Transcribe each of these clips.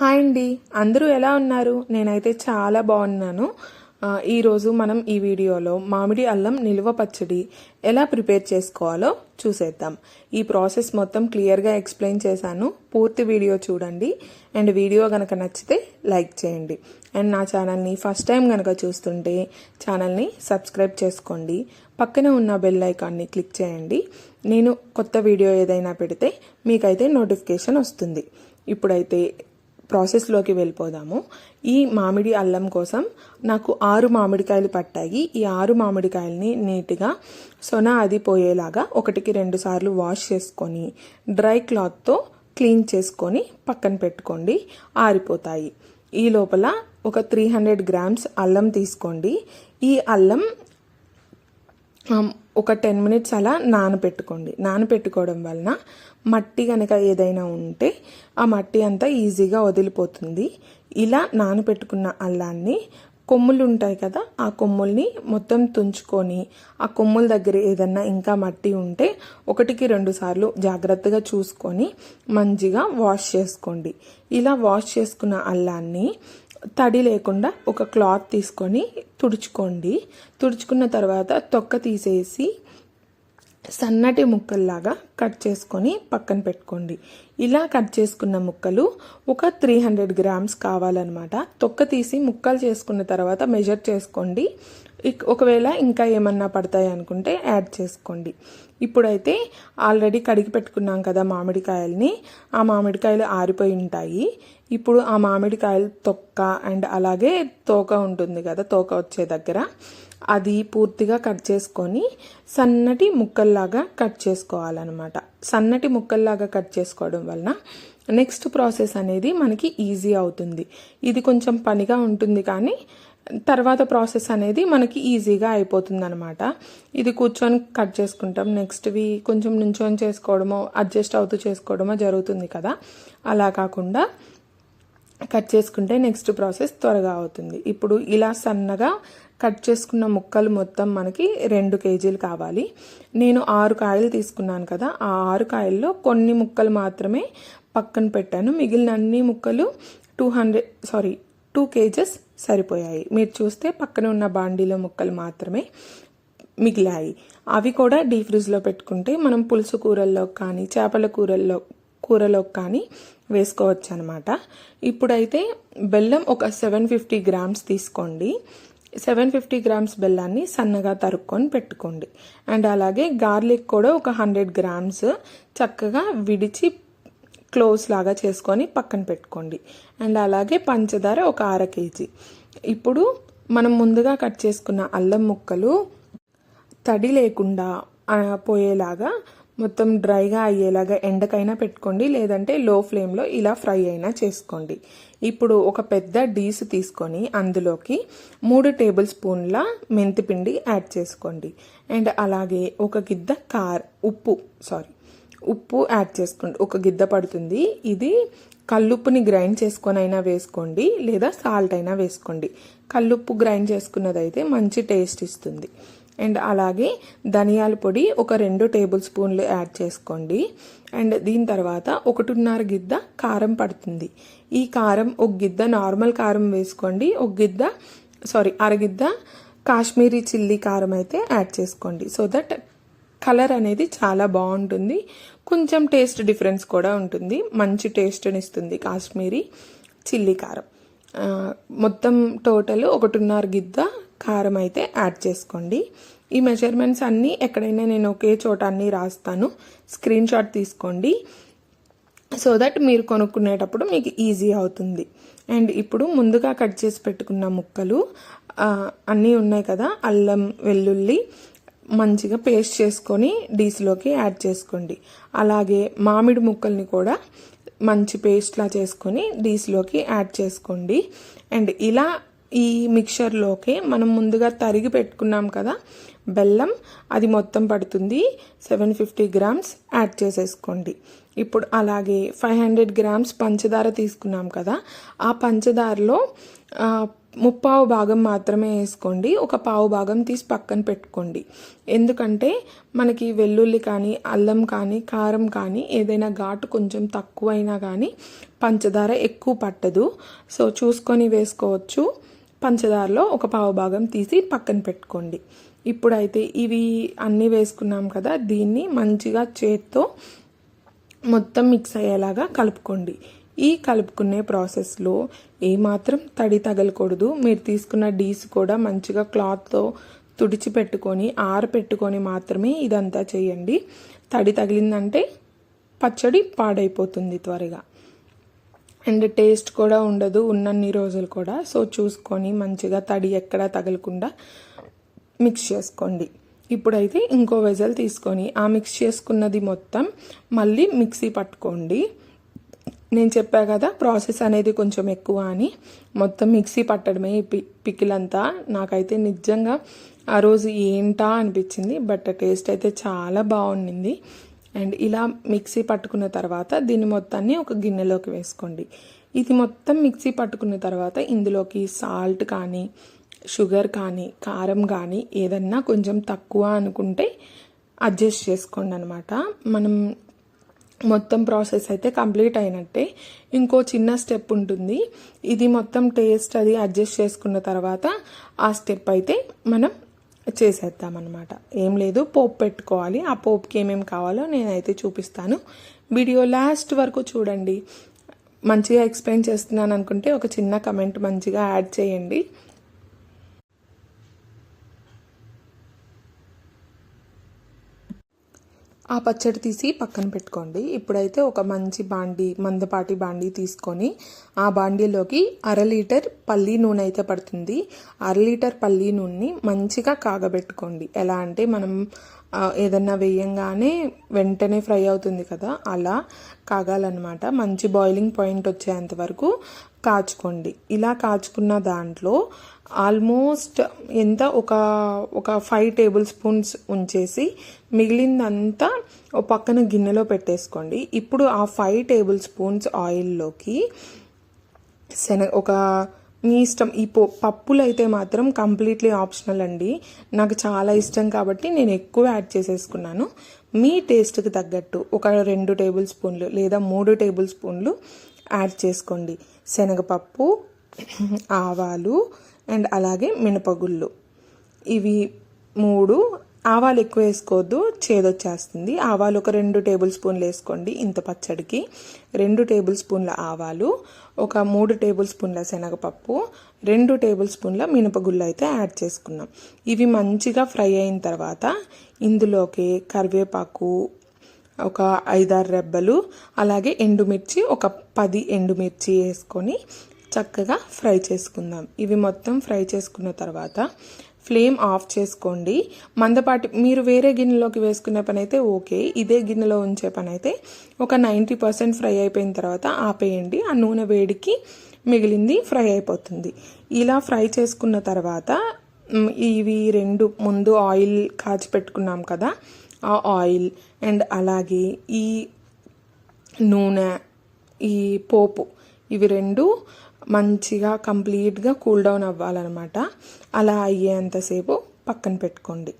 Hi అండి. అందరూ ఎలా ఉన్నారు? నేనైతే చాలా బాగున్నాను. ఈరోజు మనం ఈ వీడియోలో మామిడి అల్లం నిల్వ పచ్చడి ఎలా ప్రిపేర్ చేసుకోవాలో చూసేద్దాం. ఈ ప్రాసెస్ మొత్తం క్లియర్గా ఎక్స్ప్లెయిన్ చేశాను. పూర్తి వీడియో చూడండి. అండ్ వీడియో కనుక నచ్చితే లైక్ చేయండి. అండ్ నా ఛానల్ని ఫస్ట్ టైం కనుక చూస్తుంటే ఛానల్ని సబ్స్క్రైబ్ చేసుకోండి. పక్కనే ఉన్న బెల్ ఐకాన్ని క్లిక్ చేయండి. నేను కొత్త వీడియో ఏదైనా పెడితే మీకైతే నోటిఫికేషన్ వస్తుంది. ఇప్పుడైతే ప్రాసెస్లోకి వెళ్ళిపోదాము. ఈ మామిడి అల్లం కోసం నాకు ఆరు మామిడికాయలు పట్టాయి. ఈ ఆరు మామిడికాయలని నీట్గా సొన అది పోయేలాగా ఒకటికి రెండు సార్లు వాష్ చేసుకొని డ్రై క్లాత్తో క్లీన్ చేసుకొని పక్కన పెట్టుకోండి. ఆరిపోతాయి. ఈ లోపల ఒక త్రీ హండ్రెడ్ గ్రామ్స్ అల్లం తీసుకోండి. ఈ అల్లం ఒక టెన్ మినిట్స్ అలా నానబెట్టుకోండి నానబెట్టుకోవడం వలన మట్టి కనుక ఏదైనా ఉంటే ఆ మట్టి అంతా ఈజీగా వదిలిపోతుంది. ఇలా నానబెట్టుకున్న అల్లాన్ని కొమ్ములు ఉంటాయి కదా ఆ కొమ్ముల్ని మొత్తం తుంచుకొని ఆ కొమ్ముల దగ్గర ఏదన్నా ఇంకా మట్టి ఉంటే ఒకటికి రెండు సార్లు జాగ్రత్తగా చూసుకొని మంచిగా వాష్ చేసుకోండి. ఇలా వాష్ చేసుకున్న అల్లాన్ని తడి లేకుండా ఒక క్లాత్ తీసుకొని తుడుచుకోండి. తుడుచుకున్న తర్వాత తొక్క తీసేసి సన్నటి ముక్కల్లాగా కట్ చేసుకొని పక్కన పెట్టుకోండి. ఇలా కట్ చేసుకున్న ముక్కలు ఒక త్రీ హండ్రెడ్ గ్రామ్స్ కావాలన్నమాట. తొక్క తీసి ముక్కలు చేసుకున్న తర్వాత మెజర్ చేసుకోండి. ఒకవేళ ఇంకా ఏమన్నా పడతాయి అనుకుంటే యాడ్ చేసుకోండి. ఇప్పుడైతే ఆల్రెడీ కడిగి పెట్టుకున్నాం కదా మామిడికాయల్ని. ఆ మామిడికాయలు ఆరిపోయి ఉంటాయి. ఇప్పుడు ఆ మామిడికాయలు తొక్క అండ్ అలాగే తోక ఉంటుంది కదా తోక వచ్చే దగ్గర. అది పూర్తిగా కట్ చేసుకొని సన్నటి ముక్కల్లాగా కట్ చేసుకోవాలన్నమాట. సన్నటి ముక్కల్లాగా కట్ చేసుకోవడం వలన నెక్స్ట్ ప్రాసెస్ అనేది మనకి ఈజీ అవుతుంది. ఇది కొంచెం పనిగా ఉంటుంది కానీ తర్వాత ప్రాసెస్ అనేది మనకి ఈజీగా అయిపోతుంది అనమాట ఇది కూర్చొని కట్ చేసుకుంటాం. నెక్స్ట్వి కొంచెం నుంచొని చేసుకోవడమో అడ్జస్ట్ అవుతూ చేసుకోవడమో జరుగుతుంది కదా. అలా కాకుండా కట్ చేసుకుంటే నెక్స్ట్ ప్రాసెస్ త్వరగా అవుతుంది. ఇప్పుడు ఇలా సన్నగా కట్ చేసుకున్న ముక్కలు మొత్తం మనకి రెండు కేజీలు కావాలి. నేను ఆరు కాయలు తీసుకున్నాను కదా. ఆ ఆరు కాయల్లో కొన్ని ముక్కలు మాత్రమే పక్కన పెట్టాను. మిగిలిన అన్ని ముక్కలు two hundred sorry two kgs సరిపోయాయి. మీరు చూస్తే పక్కన ఉన్న బాండీలో ముక్కలు మాత్రమే మిగిలాయి. అవి కూడా డీ ఫ్రిడ్జ్లో పెట్టుకుంటే మనం పులుసు కూరల్లో కానీ చేపల కూరల్లో కూరలో కానీ వేసుకోవచ్చు అనమాట ఇప్పుడైతే బెల్లం ఒక సెవెన్ ఫిఫ్టీ గ్రామ్స్ తీసుకోండి. సెవెన్ ఫిఫ్టీ గ్రామ్స్ బెల్లాన్ని సన్నగా తరుక్కొని పెట్టుకోండి. అండ్ అలాగే గార్లిక్ కూడా ఒక హండ్రెడ్ గ్రామ్స్ చక్కగా విడిచి క్లోజ్ లాగా చేసుకొని పక్కన పెట్టుకోండి. అండ్ అలాగే పంచదార ఒక అర కేజీ. ఇప్పుడు మనం ముందుగా కట్ చేసుకున్న అల్లం ముక్కలు తడి లేకుండా పోయేలాగా మొత్తం డ్రైగా అయ్యేలాగా ఎండకైనా పెట్టుకోండి. లేదంటే లో ఫ్లేమ్లో ఇలా ఫ్రై అయినా చేసుకోండి. ఇప్పుడు ఒక పెద్ద డీస్ తీసుకొని అందులోకి మూడు టేబుల్ స్పూన్ల మెంతిపిండి యాడ్ చేసుకోండి. అండ్ అలాగే ఒక గిద్ద కార్ ఉప్పు సారీ ఉప్పు యాడ్ చేసుకోండి. ఒక గిద్ద పడుతుంది. ఇది కల్లుప్పుని గ్రైండ్ చేసుకొని అయినా వేసుకోండి. లేదా సాల్ట్ అయినా వేసుకోండి. కల్లుప్పు గ్రైండ్ చేసుకున్నదైతే మంచి టేస్ట్ ఇస్తుంది. అండ్ అలాగే ధనియాల పొడి ఒక రెండు టేబుల్ స్పూన్లు యాడ్ చేసుకోండి. అండ్ దీని తర్వాత ఒకటిన్నర గిద్ద కారం పడుతుంది. ఈ కారం ఒక గిద్ద నార్మల్ కారం వేసుకోండి. ఒక గిద్ద సారీ అరగిద్ద కాశ్మీరీ చిల్లీ కారం అయితే యాడ్ చేసుకోండి. సో దట్ కలర్ అనేది చాలా బాగుంటుంది. కొంచెం టేస్ట్ డిఫరెన్స్ కూడా ఉంటుంది. మంచి టేస్ట్ని ఇస్తుంది కాశ్మీరీ చిల్లీ కారం. మొత్తం టోటల్ ఒకటిన్నర గిద్ద కారం అయితే యాడ్ చేసుకోండి. ఈ మెజర్మెంట్స్ అన్నీ ఎక్కడైనా నేను ఒకే చోట అన్నీ రాస్తాను. స్క్రీన్ షాట్ తీసుకోండి. సో దట్ మీరు కొనుక్కునేటప్పుడు మీకు ఈజీ అవుతుంది. అండ్ ఇప్పుడు ముందుగా కట్ చేసి పెట్టుకున్న ముక్కలు అన్నీ ఉన్నాయి కదా అల్లం వెల్లుల్లి మంచిగా పేస్ట్ చేసుకొని డీస్లోకి యాడ్ చేసుకోండి. అలాగే మామిడి ముక్కల్ని కూడా మంచి పేస్ట్లా చేసుకొని డీస్లోకి యాడ్ చేసుకోండి. అండ్ ఇలా ఈ మిక్చర్లోకి మనం ముందుగా తరిగి పెట్టుకున్నాం కదా బెల్లం అది మొత్తం పడుతుంది. సెవెన్ ఫిఫ్టీ గ్రామ్స్ యాడ్ చేసేసుకోండి. ఇప్పుడు అలాగే ఫైవ్ హండ్రెడ్ గ్రామ్స్ పంచదార తీసుకున్నాం కదా ఆ పంచదారలో ముప్పావు భాగం మాత్రమే వేసుకోండి ఒక పావు భాగం తీసి పక్కన పెట్టుకోండి. ఎందుకంటే మనకి వెల్లుల్లి కానీ అల్లం కానీ కారం కానీ ఏదైనా ఘాటు కొంచెం తక్కువైనా కానీ పంచదార ఎక్కువ పట్టదు. సో చూసుకొని వేసుకోవచ్చు. పంచదారలో ఒక పావు భాగం తీసి పక్కన పెట్టుకోండి. ఇప్పుడైతే ఇవి అన్నీ వేసుకున్నాం కదా దీన్ని మంచిగా చేత్తో మొత్తం మిక్స్ అయ్యేలాగా కలుపుకోండి. ఈ కలుపుకునే ప్రాసెస్లో ఏమాత్రం తడి తగలకూడదు. మీరు తీసుకున్న డీస్ కూడా మంచిగా క్లాత్తో తుడిచి పెట్టుకొని ఆరపెట్టుకొని మాత్రమే ఇదంతా చేయండి. తడి తగిలిందంటే పచ్చడి పాడైపోతుంది త్వరగా. అండ్ టేస్ట్ కూడా ఉండదు ఉన్నన్ని రోజులు కూడా. సో చూసుకొని మంచిగా తడి ఎక్కడా తగలకుండా మిక్స్ చేసుకోండి. ఇప్పుడైతే ఇంకో వెజల్ తీసుకొని ఆ మిక్స్ చేసుకున్నది మొత్తం మళ్ళీ మిక్సీ పట్టుకోండి. నేను చెప్పా కదా ప్రాసెస్ అనేది కొంచెం ఎక్కువ అని. మొత్తం మిక్సీ పట్టడమే పి పికిలంతా. నాకైతే నిజంగా ఆ రోజు ఏంటా అనిపించింది బట్ టేస్ట్ అయితే చాలా బాగుండింది. అండ్ ఇలా మిక్సీ పట్టుకున్న తర్వాత దీన్ని మొత్తాన్ని ఒక గిన్నెలోకి వేసుకోండి. ఇది మొత్తం మిక్సీ పట్టుకున్న తర్వాత ఇందులోకి సాల్ట్ కానీ షుగర్ కానీ కారం కానీ ఏదన్నా కొంచెం తక్కువ అనుకుంటే అడ్జస్ట్ చేసుకోండి అనమాట మనం మొత్తం ప్రాసెస్ అయితే కంప్లీట్ అయినట్టే. ఇంకో చిన్న స్టెప్ ఉంటుంది. ఇది మొత్తం టేస్ట్ అది అడ్జస్ట్ చేసుకున్న తర్వాత ఆ స్టెప్ అయితే మనం చేసేద్దాం అనమాట ఏం లేదు పోపు పెట్టుకోవాలి. ఆ పోపుకి ఏమేమి కావాలో నేనైతే చూపిస్తాను. వీడియో లాస్ట్ వరకు చూడండి. మంచిగా ఎక్స్ప్లెయిన్ చేస్తున్నాను అనుకుంటే ఒక చిన్న కమెంట్ మంచిగా యాడ్ చేయండి. ఆ పచ్చడి తీసి పక్కన పెట్టుకోండి. ఇప్పుడైతే ఒక మంచి బాండి మందపాటి బాండి తీసుకొని ఆ బాండీలోకి అర లీటర్ పల్లి నూనె అయితే పడుతుంది. అర లీటర్ పల్లి నూనెని మంచిగా కాగబెట్టుకోండి. ఎలా అంటే మనం ఏదన్నా వేయంగానే వెంటనే ఫ్రై అవుతుంది కదా అలా కాగాలన్నమాట. మంచి బాయిలింగ్ పాయింట్ వచ్చేంత వరకు కాచుకోండి. ఇలా కాచుకున్న దాంట్లో ఆల్మోస్ట్ ఎంత ఒక ఒక ఫైవ్ టేబుల్ స్పూన్స్ ఉంచేసి మిగిలిందంతా ఒక పక్కన గిన్నెలో పెట్టేసుకోండి. ఇప్పుడు ఆ ఫైవ్ టేబుల్ స్పూన్స్ ఆయిల్లోకి శనగ ఒక మీ ఇష్టం ఈ పో పప్పులు అయితే మాత్రం కంప్లీట్లీ ఆప్షనల్ అండి. నాకు చాలా ఇష్టం కాబట్టి నేను ఎక్కువ యాడ్ చేసేసుకున్నాను. మీ టేస్ట్కి తగ్గట్టు ఒక రెండు టేబుల్ స్పూన్లు లేదా మూడు టేబుల్ స్పూన్లు యాడ్ చేసుకోండి. శనగపప్పు ఆవాలు అండ్ అలాగే మినపగుళ్ళు. ఇవి మూడు ఆవాలు ఎక్కువ వేసుకోవద్దు చేదొచ్చేస్తుంది. ఆవాలు ఒక రెండు టేబుల్ స్పూన్లు వేసుకోండి ఇంత పచ్చడికి. రెండు టేబుల్ స్పూన్ల ఆవాలు ఒక మూడు టేబుల్ స్పూన్ల శనగపప్పు రెండు టేబుల్ స్పూన్ల మినపగుళ్ళు అయితే యాడ్ చేసుకున్నాం. ఇవి మంచిగా ఫ్రై అయిన తర్వాత ఇందులోకి కరివేపాకు ఒక ఐదారు రెబ్బలు అలాగే ఎండుమిర్చి ఒక పది ఎండుమిర్చి వేసుకొని చక్కగా ఫ్రై చేసుకుందాం. ఇవి మొత్తం ఫ్రై చేసుకున్న తర్వాత ఫ్లేమ్ ఆఫ్ చేసుకోండి. మందపాటి మీరు వేరే గిన్నెలోకి వేసుకునే పని అయితే ఓకే. ఇదే గిన్నెలో ఉంచే పని అయితే ఒక నైంటీ పర్సెంట్ ఫ్రై అయిపోయిన తర్వాత ఆపేయండి. ఆ నూనె వేడికి మిగిలింది ఫ్రై అయిపోతుంది. ఇలా ఫ్రై చేసుకున్న తర్వాత ఇవి రెండు ముందు ఆయిల్ కాచి పెట్టుకున్నాం కదా ఆ ఆయిల్ అండ్ అలాగే ఈ నూనె ఈ పోపు ఇవి రెండు మంచిగా కంప్లీట్గా కూల్ డౌన్ అవ్వాలన్నమాట. అలా అయ్యేంతసేపు పక్కన పెట్టుకోండి.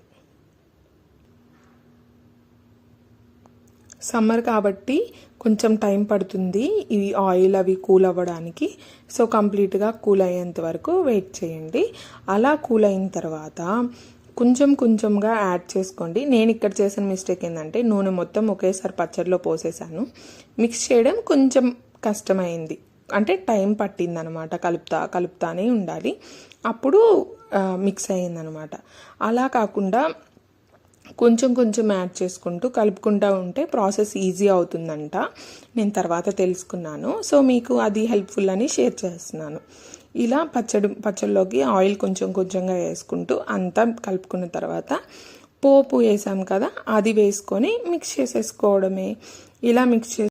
సమ్మర్ కాబట్టి కొంచెం టైం పడుతుంది ఇవి ఆయిల్ అవి కూల్ అవ్వడానికి. సో కంప్లీట్గా కూల్ అయ్యేంత వరకు వెయిట్ చేయండి. అలా కూల్ అయిన తర్వాత కొంచెం కొంచెంగా యాడ్ చేసుకోండి. నేను ఇక్కడ చేసిన మిస్టేక్ ఏంటంటే నూనె మొత్తం ఒకేసారి పచ్చడిలో పోసేసాను. మిక్స్ చేయడం కొంచెం కష్టమైంది. అంటే టైం పట్టిందనమాట కలుపుతా కలుపుతానే ఉండాలి. అప్పుడు మిక్స్ అయ్యిందనమాట. అలా కాకుండా కొంచెం కొంచెం యాడ్ చేసుకుంటూ కలుపుకుంటూ ఉంటే ప్రాసెస్ ఈజీ అవుతుందంట. నేను తర్వాత తెలుసుకున్నాను. సో మీకు అది హెల్ప్ఫుల్ అని షేర్ చేస్తున్నాను. ఇలా పచ్చడి పచ్చడిలోకి ఆయిల్ కొంచెం కొంచెంగా వేసుకుంటూ అంతా కలుపుకున్న తర్వాత పోపు వేసాం కదా అది వేసుకొని మిక్స్ చేసేసుకోవడమే. ఇలా మిక్స్ చేసి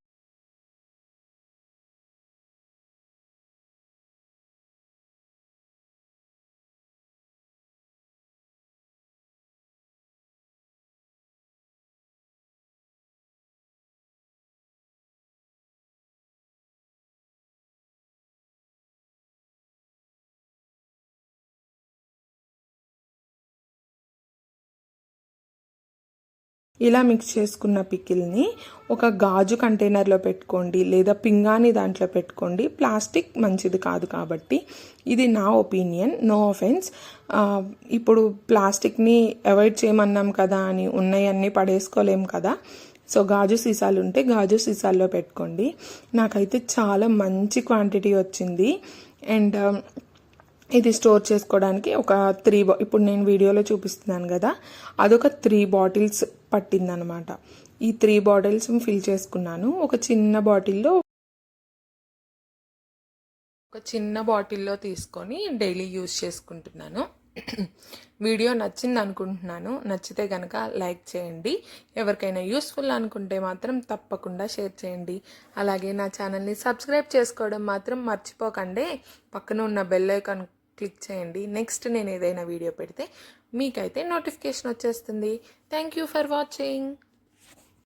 ఇలా మిక్స్ చేసుకున్న పికిల్ని ఒక గాజు కంటైనర్లో పెట్టుకోండి లేదా పింగాని దాంట్లో పెట్టుకోండి. ప్లాస్టిక్ మంచిది కాదు కాబట్టి. ఇది నా ఒపీనియన్ నో ఆఫెన్స్ ఇప్పుడు ప్లాస్టిక్ని అవాయిడ్ చేయమన్నాం కదా అని ఉన్నాయన్నీ పడేసుకోలేం కదా. సో గాజు సీసాలు ఉంటే గాజు సీసాల్లో పెట్టుకోండి. నాకైతే చాలా మంచి క్వాంటిటీ వచ్చింది. అండ్ um, ఇది స్టోర్ చేసుకోవడానికి ఒక త్రీ ఇప్పుడు నేను వీడియోలో చూపిస్తున్నాను కదా. అదొక త్రీ బాటిల్స్ పట్టిందనమాట. ఈ త్రీ బాటిల్స్ ఫిల్ చేసుకున్నాను. ఒక చిన్న బాటిల్లో ఒక చిన్న బాటిల్లో తీసుకొని డైలీ యూజ్ చేసుకుంటున్నాను. వీడియో నచ్చింది అనుకుంటున్నాను నచ్చితే కనుక లైక్ చేయండి. ఎవరికైనా యూస్ఫుల్ అనుకుంటే మాత్రం తప్పకుండా షేర్ చేయండి. అలాగే నా ఛానల్ని సబ్స్క్రైబ్ చేసుకోవడం మాత్రం మర్చిపోకండి. పక్కన ఉన్న బెల్ ఐకాన్ క్లిక్ చేయండి. నెక్స్ట్ నేను ఏదైనా వీడియో పెడితే మీకైతే నోటిఫికేషన్ వచ్చేస్తుంది. Thank you for watching